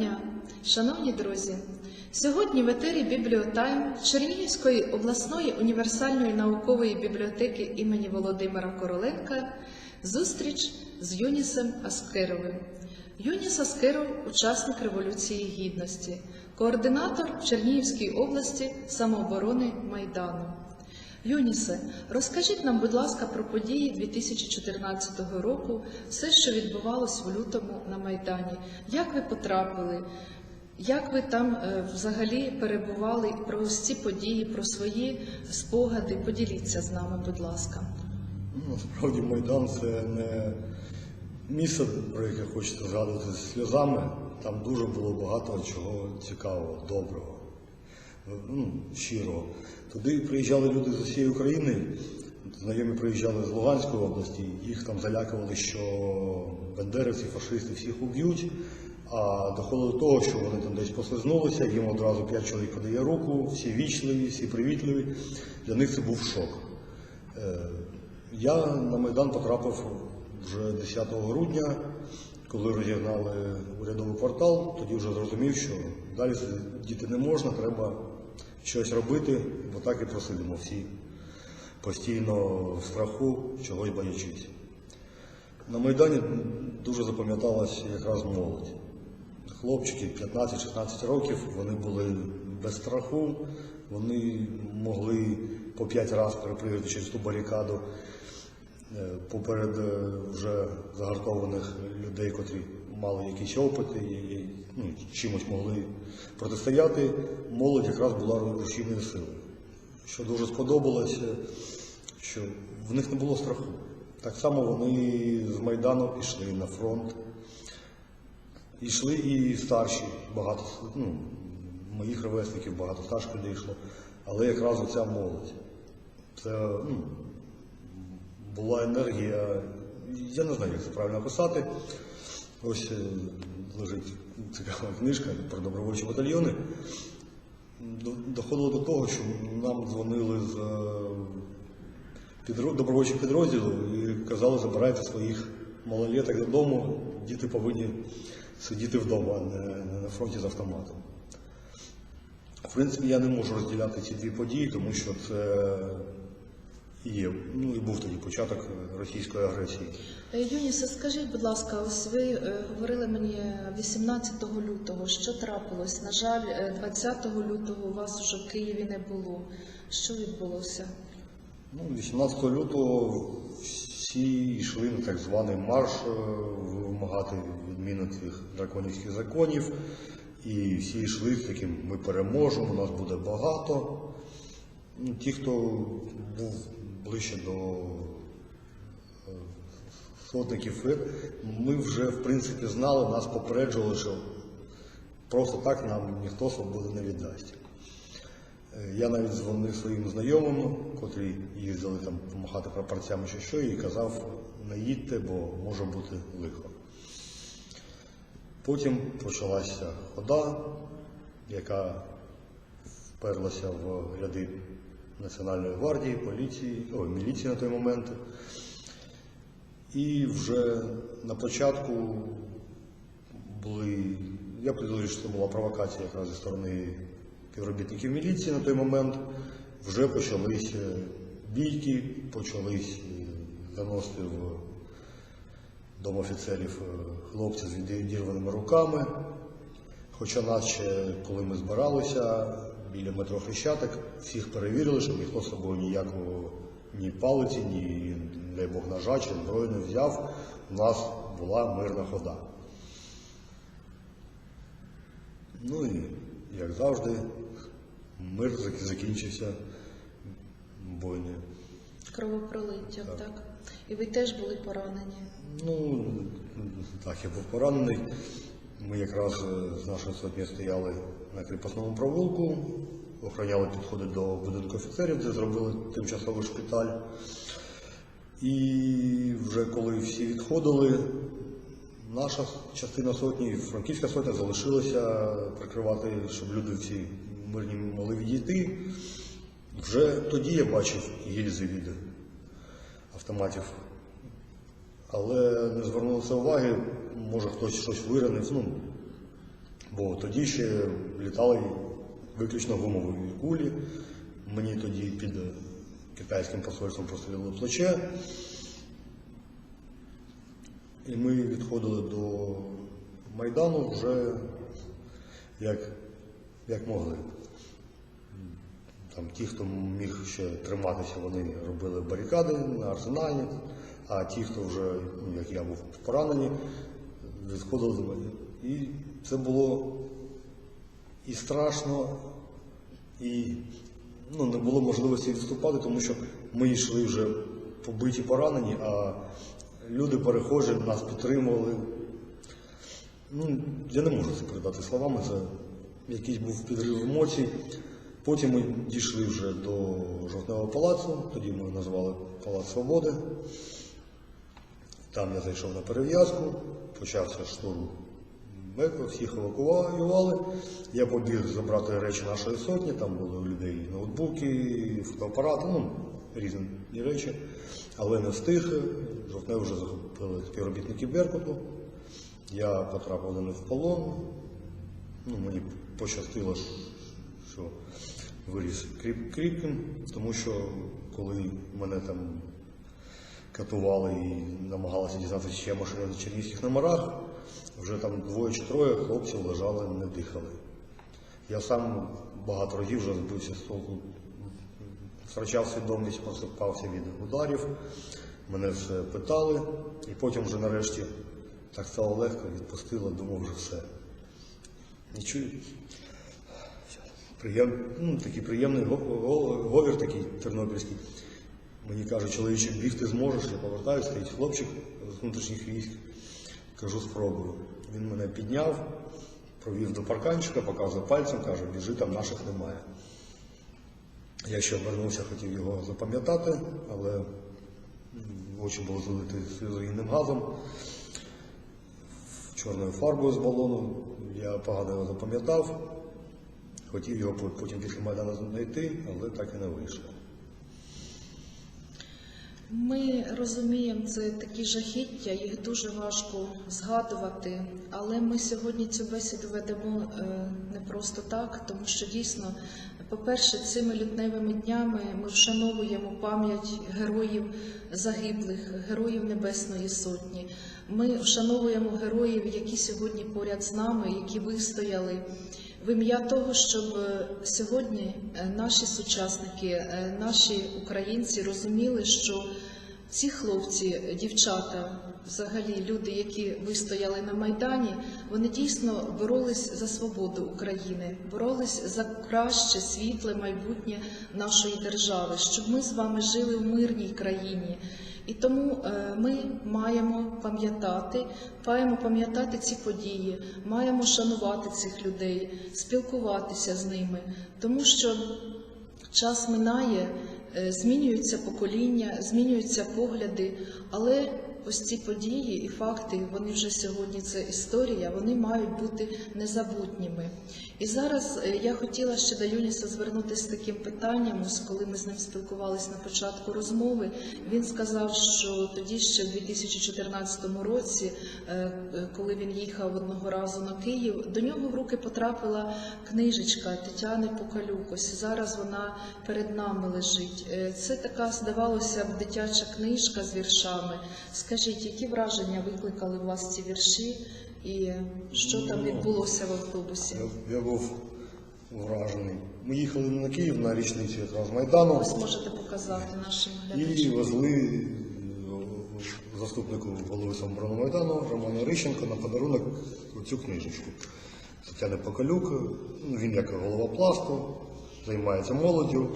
Дня, шановні друзі! Сьогодні в етері Бібліотайм Чернігівської обласної універсальної наукової бібліотеки імені Володимира Короленка зустріч з Юнісом Аскеровим. Юніс Аскеров – учасник Революції Гідності, координатор в Чернігівській області самооборони Майдану. Юнісе, розкажіть нам, будь ласка, про події 2014 року, все, що відбувалось в лютому на Майдані. Як ви потрапили? Як ви там е, взагалі перебували про ці події, про свої спогади? Поділіться з нами, будь ласка. Ну, Насправді Майдан це не місце, про яке хочеться згадувати з сльозами. Там дуже було багато чого цікавого, доброго, ну, щирого. Туди приїжджали люди з усієї України, знайомі приїжджали з Луганської області, їх там залякували, що бандерівці, фашисти всіх уб'ють. А доходило до того, що вони там десь послизнулися, їм одразу п'ять чоловік подає руку, всі вічливі, всі привітливі. Для них це був шок. Е, Я на Майдан потрапив вже 10 грудня, коли розігнали урядовий портал, тоді вже зрозумів, що далі діти не можна, треба щось робити, бо так і просидимо всі постійно в страху, чогось боячись. На Майдані дуже запам'яталась якраз молодь. Хлопчики 15-16 років, вони були без страху, вони могли по 5 разів перепригати через ту барикаду е, поперед е, вже загартованих людей, котрі мали якісь опити ну, чимось могли протистояти. Молодь якраз була рушійною силою. Що дуже сподобалося, що в них не було страху. Так само вони з Майдану пішли на фронт. Йшли і старші, багато ну, моїх ровесників, багато старших людей йшло. Але якраз оця молодь. Це ну, була енергія, я не знаю, як це правильно описати. Ось е, лежить цікава книжка про добровольчі батальйони. До- Доходило до того, що нам дзвонили з е, підро- добровольчих підрозділів і казали, забирайте своїх малолеток додому, діти повинні сидіти вдома, а не на фронті з автоматом. В принципі, я не можу розділяти ці дві події, тому що це є, ну і був тоді початок російської агресії. Е, Юнісе, скажіть, будь ласка, ось ви е, говорили мені 18 лютого, що трапилось? На жаль, е, 20 лютого у вас вже в Києві не було. Що відбулося? Ну, 18 лютого всі йшли на так званий марш е, вимагати відміни цих драконівських законів. І всі йшли з таким ми переможемо, нас буде багато. Ну, ті, хто був ближче до е, сотників, е, ми вже в принципі знали, нас попереджували, що просто так нам ніхто свободи не віддасть. Е, Я навіть дзвонив своїм знайомим, котрі їздили там помахати прапорцями чи що, і казав, не їдьте, бо може бути лихо. Потім почалася хода, яка вперлася в ряди Національної гвардії, поліції, ой, міліції на той момент. І вже на початку були, я підозрюю, що це була провокація якраз зі сторони співробітників міліції на той момент. Вже почались е, бійки, почались е, заносити в дом офіцерів е, хлопці з відірваними руками. Хоча нас ще, коли ми збиралися біля метро Хрещатик, всіх перевірили, щоб ніхто з собою ніякого ні палиці, ні, не дай Бог ножа чи зброю не взяв. У нас була мирна хода. Ну і, як завжди, мир закінчився бойнею. Кровопролиттям, так? І ви теж були поранені. Ну, так, я був поранений. Ми якраз е, з нашої сотні стояли на кріпосному провулку, охороняли підходи до будинку офіцерів, де зробили тимчасовий шпиталь. І вже коли всі відходили, наша частина сотні, франківська сотня залишилася прикривати, щоб люди всі мирні могли відійти. Вже тоді я бачив гільзи від автоматів але не звернулося уваги, може хтось щось виранив. Ну, Бо тоді ще літали виключно гумові кулі. Мені тоді під китайським посольством прострілили плече. І ми відходили до Майдану вже як, як могли. Там ті, хто міг ще триматися, вони робили барикади на арсеналі, а ті, хто вже, ну, як я був поранені, відходили до мене. І це було і страшно, і ну, не було можливості відступати, тому що ми йшли вже побиті поранені, а люди перехожі нас підтримували. Ну, я не можу це передати словами, це якийсь був підрив емоцій. Потім ми дійшли вже до жовтневого палацу, тоді ми назвали Палац Свободи. Там я зайшов на перев'язку, почався штурм Беку, всіх евакуювали. Я побіг забрати речі нашої сотні, там були у людей ноутбуки, фотоапарати, ну, різні речі. Але не встиг. Жовтнев вже захопили співробітники Беркуту. Я потрапив до них в полон. Ну, мені пощастило, що виріс кріп, кріпким, тому що коли мене там катували і намагалися дізнатися, чи я машина на чернігівських номерах, вже там двоє чи троє хлопців лежали, не дихали. Я сам багато разів вже збився з толку, втрачав свідомість, просипався від ударів, мене все питали, і потім вже нарешті так стало легко, відпустило, думав вже все. Нічого. Приєм... Ну, такий приємний го- го- говір такий тернопільський. Мені кажуть, чоловіче, бігти зможеш, я повертаюся, стоїть хлопчик з внутрішніх військ. Кажу, спробую. Він мене підняв, провів до парканчика, показує пальцем, каже, біжи, там наших немає. Я ще обернувся, хотів його запам'ятати, але очі було залити сльозогінним газом, чорною фарбою з балону. Я погано його запам'ятав. Хотів його потім після Майдану знайти, але так і не вийшло. Ми розуміємо, це такі жахіття, їх дуже важко згадувати, але ми сьогодні цю бесіду ведемо е, не просто так, тому що дійсно, по-перше, цими лютневими днями ми вшановуємо пам'ять героїв загиблих, героїв Небесної Сотні. Ми вшановуємо героїв, які сьогодні поряд з нами, які вистояли в ім'я того, щоб е, сьогодні е, наші сучасники, е, наші українці розуміли, що ці хлопці, дівчата, взагалі люди, які вистояли на Майдані, вони дійсно боролись за свободу України, боролись за краще, світле майбутнє нашої держави, щоб ми з вами жили в мирній країні. І тому е, ми маємо пам'ятати, маємо пам'ятати ці події, маємо шанувати цих людей, спілкуватися з ними, тому що час минає, е, змінюються покоління, змінюються погляди, але ось ці події і факти, вони вже сьогодні це історія, вони мають бути незабутніми. І зараз е, я хотіла ще до Юніса звернутися з таким питанням, ось коли ми з ним спілкувалися на початку розмови. Він сказав, що тоді ще в 2014 році, е, е, коли він їхав одного разу на Київ, до нього в руки потрапила книжечка Тетяни Покалюк. Ось зараз вона перед нами лежить. Це така, здавалося б, дитяча книжка з віршами. Скажіть, які враження викликали у вас ці вірші, і що там відбулося в автобусі? Я, я був вражений. Ми їхали на Київ на річницю якраз Майдану. Ось можете показати нашим І везли е, заступнику голови самоборони Майдану Роману Рищенко на подарунок цю книжечку. Тетяни Покалюк, ну, він як голова пласту, займається молоддю,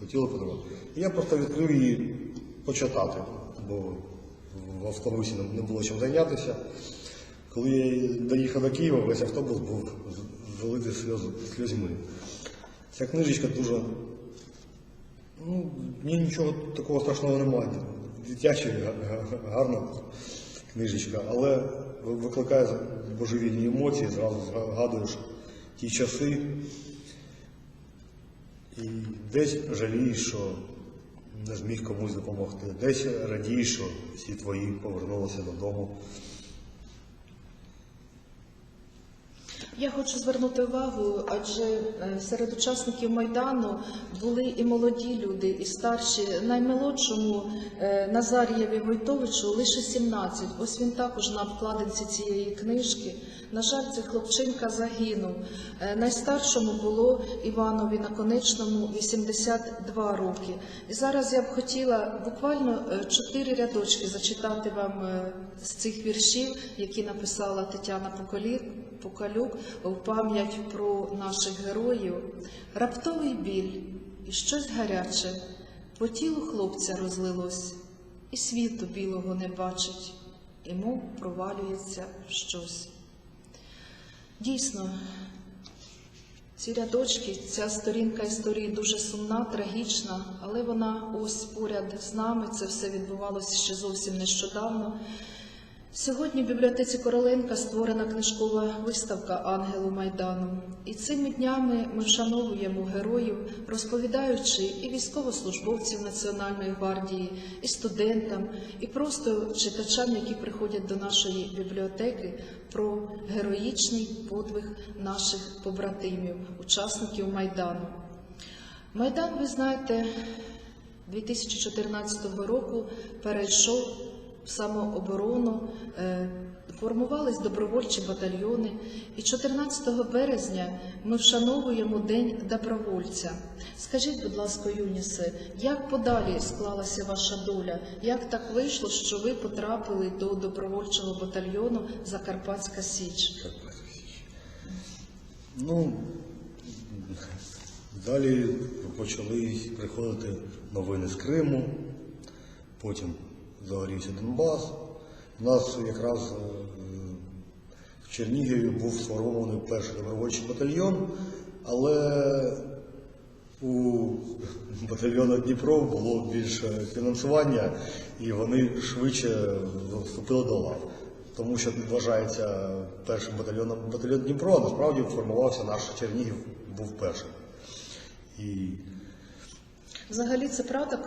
хотіли подарувати. Я просто відкрив її почитати, бо в автобусі не- було чим зайнятися. Коли я доїхав до Києва, весь автобус був залитий сльоз, сльозьми. Ця книжечка дуже Ну, ні, нічого такого страшного немає. Дитяча, га- га- гарна книжечка, але викликає божевільні емоції, зразу згадуєш ті часи. І десь жалієш, що не зміг комусь допомогти, десь радій, що всі твої повернулися додому. Я хочу звернути увагу, адже е, серед учасників майдану були і молоді люди, і старші. Наймолодшому е, Назарієві Войтовичу лише 17. Ось він також на обкладинці цієї книжки. На жаль, цей хлопчинка загинув. Е, Найстаршому було Іванові Наконечному 82 роки. І зараз я б хотіла буквально чотири рядочки зачитати вам з цих віршів, які написала Тетяна Покалюк в пам'ять про наших героїв. Раптовий біль і щось гаряче по тілу хлопця розлилось, і світу білого не бачить, і мов провалюється щось. Дійсно, ці рядочки, ця сторінка історії дуже сумна, трагічна, але вона ось поряд з нами. Це все відбувалося ще зовсім нещодавно. Сьогодні в бібліотеці Короленка створена книжкова виставка Ангелу Майдану. І цими днями ми вшановуємо героїв, розповідаючи і військовослужбовців Національної гвардії, і студентам, і просто читачам, які приходять до нашої бібліотеки, про героїчний подвиг наших побратимів, учасників Майдану. Майдан, ви знаєте, 2014 року перейшов самооборону, е, формувались добровольчі батальйони. І 14 березня ми вшановуємо День добровольця. Скажіть, будь ласка, Юнісе, як подалі склалася ваша доля? Як так вийшло, що ви потрапили до добровольчого батальйону Закарпатська Січ? Карпатська Січ. Ну, далі почали приходити новини з Криму, потім загорівся Донбас. У нас якраз е, в Чернігові був сформований перший добровольчий батальйон, але у батальйону Дніпро було більше фінансування, і вони швидше вступили до лав. Тому що вважається першим батальйоном батальйон Дніпро, а насправді формувався наш Чернігів був першим. І Взагалі це правда.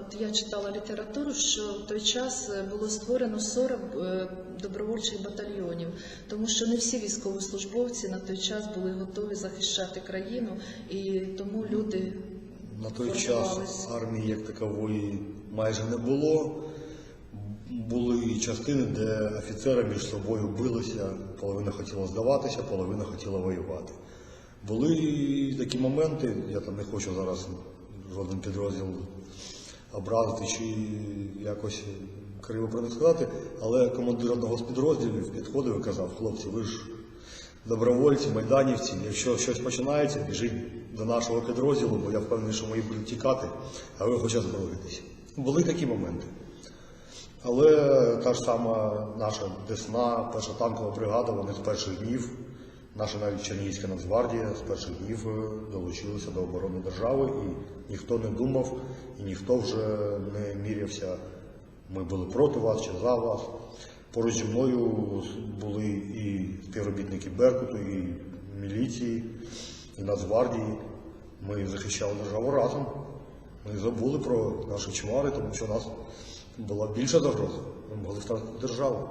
От я читала літературу, що в той час е, було створено 40 е, добровольчих батальйонів, тому що не всі військовослужбовці на той час були готові захищати країну, і тому люди на той час армії як такової майже не було. Були частини, де офіцери між собою билися, половина хотіла здаватися, половина хотіла воювати. Були такі моменти, я там не хочу зараз жоден підрозділ образити чи якось криво про сказати, але командир одного з підрозділів підходив і казав, хлопці, ви ж добровольці, майданівці, якщо щось починається, біжіть до нашого підрозділу, бо я впевнений, що мої будуть тікати, а ви хочете зброїтися. Були такі моменти. Але та ж сама наша Десна, перша танкова бригада, вони з перших днів, наша навіть Чернігівська Нацгвардія з перших днів е, долучилися до оборони держави, і ніхто не думав, і ніхто вже не мірявся, ми були проти вас чи за вас. Поруч зі мною були і співробітники Беркуту, і міліції, і Нацгвардії. Ми захищали державу разом. Ми забули про наші чмари, тому що у нас була більша загроза. Ми могли втратити державу.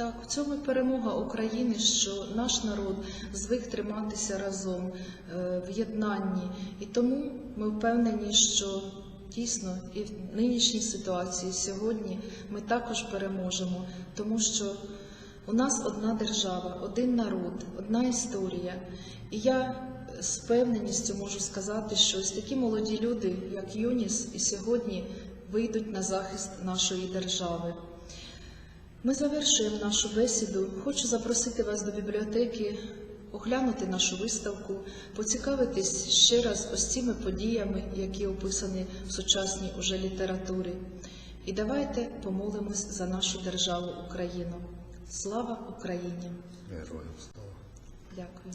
Так, в цьому перемога України, що наш народ звик триматися разом е, в єднанні. І тому ми впевнені, що дійсно і в нинішній ситуації сьогодні ми також переможемо, тому що у нас одна держава, один народ, одна історія. І я з впевненістю можу сказати, що ось такі молоді люди, як Юніс, і сьогодні вийдуть на захист нашої держави. Ми завершуємо нашу бесіду. Хочу запросити вас до бібліотеки, оглянути нашу виставку, поцікавитись ще раз ось цими подіями, які описані в сучасній уже літературі. І давайте помолимось за нашу державу Україну. Слава Україні! Героям слава. Дякую.